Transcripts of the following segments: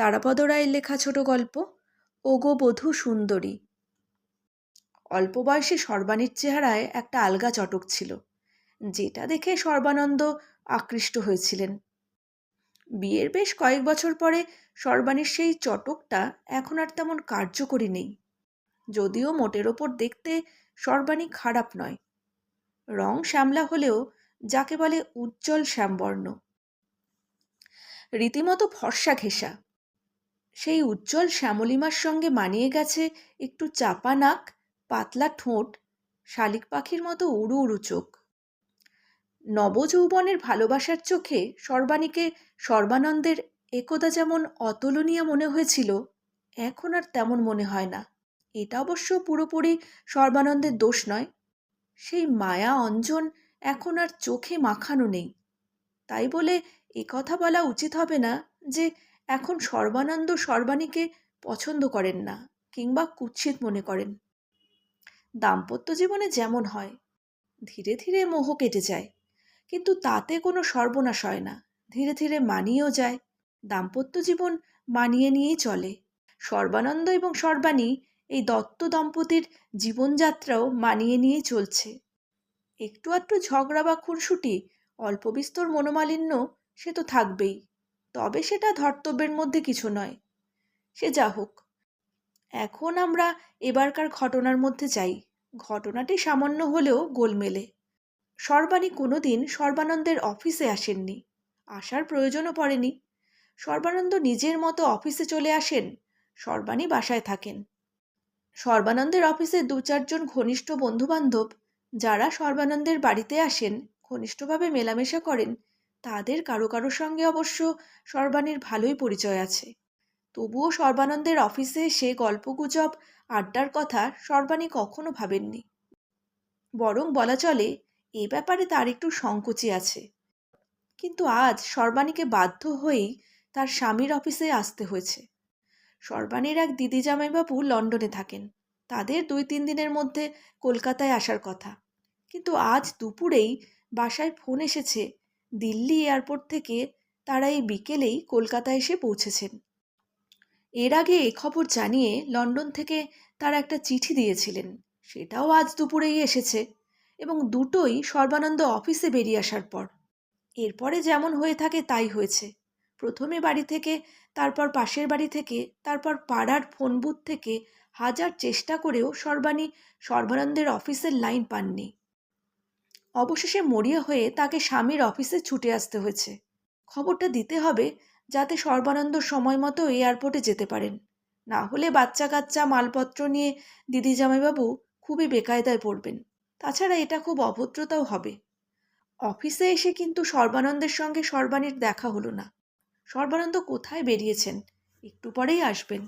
তারাপদ রায়ের লেখা ছোট গল্প, ওগো বধূ সুন্দরী। অল্প বয়সে সর্বাণীর চেহারায় একটা আলগা চটক ছিল, যেটা দেখে সর্বানন্দ আকৃষ্ট হয়েছিলেন। বিয়ের বেশ কয়েক বছর পরে সর্বাণীর সেই চটকটা এখন আর তেমন কার্যকরী নেই, যদিও মোটের ওপর দেখতে সর্বাণী খারাপ নয়। রং শ্যামলা হলেও যাকে বলে উজ্জ্বল শ্যামবর্ণ। রীতিমতো ফর্সা ঘেঁষা। সেই উজ্জ্বল শ্যামলিমার সঙ্গে মানিয়ে গেছে একটু চাপা নাক, পাতলা ঠোঁট, শালিক পাখির মতো উড়ু উড়ু চোখ। নবযৌবনের ভালোবাসার চোখে সর্বাণীকে সর্বানন্দের একদা যেমন অতুলনীয় মনে হয়েছিল, এখন আর তেমন মনে হয় না। এটা অবশ্য পুরোপুরি সর্বানন্দের দোষ নয়। সেই মায়া অঞ্জন এখন আর চোখে মাখানো নেই। তাই বলে কথা বলা উচিত হবে না যে এখন সর্বানন্দ সর্বাণীকে পছন্দ করেন না কিংবা কুৎসিত মনে করেন। দাম্পত্য জীবনে যেমন হয়, ধীরে ধীরে মোহ কেটে যায়। কিন্তু তাতে কোনো সর্বনাশ হয় না। ধীরে ধীরে মানিয়েও যায়। দাম্পত্য জীবন মানিয়ে নিয়েই চলে। সর্বানন্দ এবং সর্বাণী এই দত্ত দম্পতির জীবনযাত্রাও মানিয়ে নিয়েই চলছে। একটু আধটু ঝগড়া বা খুনসুটি, অল্প বিস্তর মনোমালিন্য সে তো থাকবেই। তবে সেটা ধর্তব্যের মধ্যে কিছু নয়। সে যা হোক, এখন আমরা এবারকার ঘটনার মধ্যে যাই। ঘটনাটি সামান্য হলেও গোলমেলে। সর্বাণী কোনোদিন সর্বানন্দের অফিসে আসেননি। আসার প্রয়োজনও পড়েনি। সর্বানন্দ নিজের মতো অফিসে চলে আসেন, সর্বাণী বাসায় থাকেন। সর্বানন্দের অফিসে দু চারজন ঘনিষ্ঠ বন্ধুবান্ধব, যারা সর্বানন্দের বাড়িতে আসেন, ঘনিষ্ঠভাবে মেলামেশা করেন তাদের কারও কারও সঙ্গে অবশ্য সর্বাণীর ভালোই পরিচয় আছে। তবুও সর্বানন্দের অফিসে সে গল্পগুজব, আড্ডার কথা সর্বাণী কখনো ভাবেননি। বরং বলা চলে, এ ব্যাপারে তার একটু সংকোচে আছে। কিন্তু আজ সর্বাণীকে বাধ্য হয়েই তার স্বামীর অফিসে আসতে হয়েছে। সর্বাণীর এক দিদি জামাইবাবু লন্ডনে থাকেন। তাদের দুই তিন দিনের মধ্যে কলকাতায় আসার কথা। কিন্তু আজ দুপুরেই বাসায় ফোন এসেছে দিল্লি এয়ারপোর্ট থেকে তারা এই বিকেলেই কলকাতা এসে পৌঁছেছেন। এর আগে এ খবর জানিয়ে লন্ডন থেকে তারা একটা চিঠি দিয়েছিলেন। সেটাও আজ দুপুরেই এসেছে এবং দুটোই সর্বানন্দ অফিসে বেরিয়ে আসার পর। এরপরে যেমন হয়ে থাকে তাই হয়েছে। প্রথমে বাড়ি থেকে, তারপর পাশের বাড়ি থেকে, তারপর পাড়ার ফোন বুথ থেকে হাজার চেষ্টা করেও সর্বাণী সর্বানন্দের অফিসের লাইন পাননি। অবশেষে মরিয়া হয়ে তাকে স্বামীর অফিসে ছুটে আসতে হয়েছে। খবরটা দিতে হবে যাতে সর্বানন্দ সময় মতো এয়ারপোর্টে যেতে পারেন। না হলে বাচ্চা কাচ্চা মালপত্র নিয়ে দিদি জামাইবাবু খুবই বেকায়দায় পড়বেন। তাছাড়া এটা খুব অভদ্রতাও হবে। অফিসে এসে কিন্তু সর্বানন্দের সঙ্গে সর্বাণীর দেখা হলো না। সর্বানন্দ কোথায় বেরিয়েছেন? একটু পরেই আসবেন।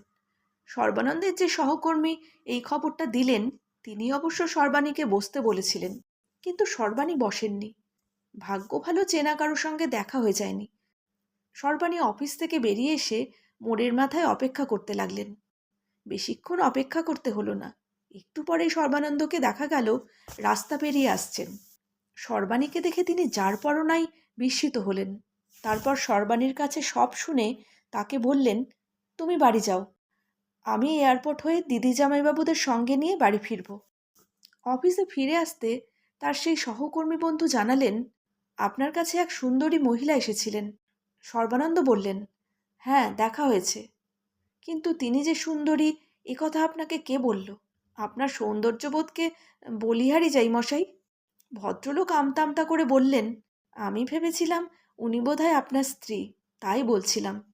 সর্বানন্দের যে সহকর্মী এই খবরটা দিলেন, তিনি অবশ্য সর্বাণীকে বসতে বলেছিলেন। কিন্তু সর্বাণী বসেননি। ভাগ্য ভালো চেনা কারোর সঙ্গে দেখা হয়ে যায়নি। সর্বাণী অফিস থেকে বেরিয়ে এসে মোড়ের মাথায় অপেক্ষা করতে লাগলেন। বেশিক্ষণ অপেক্ষা করতে হলো না। একটু পরে সর্বানন্দকে দেখা গেল, রাস্তা পেরিয়ে আসছেন। সর্বাণীকে দেখে তিনি যার পরনাই বিস্মিত হলেন। তারপর সর্বাণীর কাছে সব শুনে তাকে বললেন, তুমি বাড়ি যাও। আমি এয়ারপোর্ট হয়ে দিদি জামাইবাবুদের সঙ্গে নিয়ে বাড়ি ফিরব। অফিসে ফিরে আসতে তার সেই সহকর্মী বন্ধু জানালেন, আপনার কাছে এক সুন্দরী মহিলা এসেছিলেন। সর্বানন্দ বললেন হ্যাঁ দেখা হয়েছে। কিন্তু তিনি যে সুন্দরী, এ কথা আপনাকে কে বলল? আপনার সৌন্দর্যবোধকে বলিহারি যাই মশাই। ভদ্রলোক আমতামতা করে বললেন, আমি ভেবেছিলাম উনি বোধহয় আপনার স্ত্রী, তাই বলছিলাম।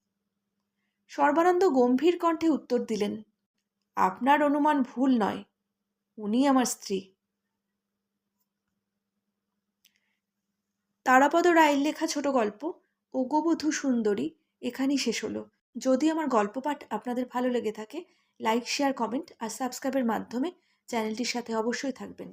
সর্বানন্দ গম্ভীর কণ্ঠে উত্তর দিলেন, আপনার অনুমান ভুল নয়, উনি আমার স্ত্রী। তারাপদ রায়ের লেখা ছোট গল্প ওগোবধূ সুন্দরী এখানেই শেষ হলো। যদি আমার গল্প পাঠ আপনাদের ভালো লেগে থাকে, লাইক, শেয়ার, কমেন্ট আর সাবস্ক্রাইবের মাধ্যমে চ্যানেলটির সাথে অবশ্যই থাকবেন।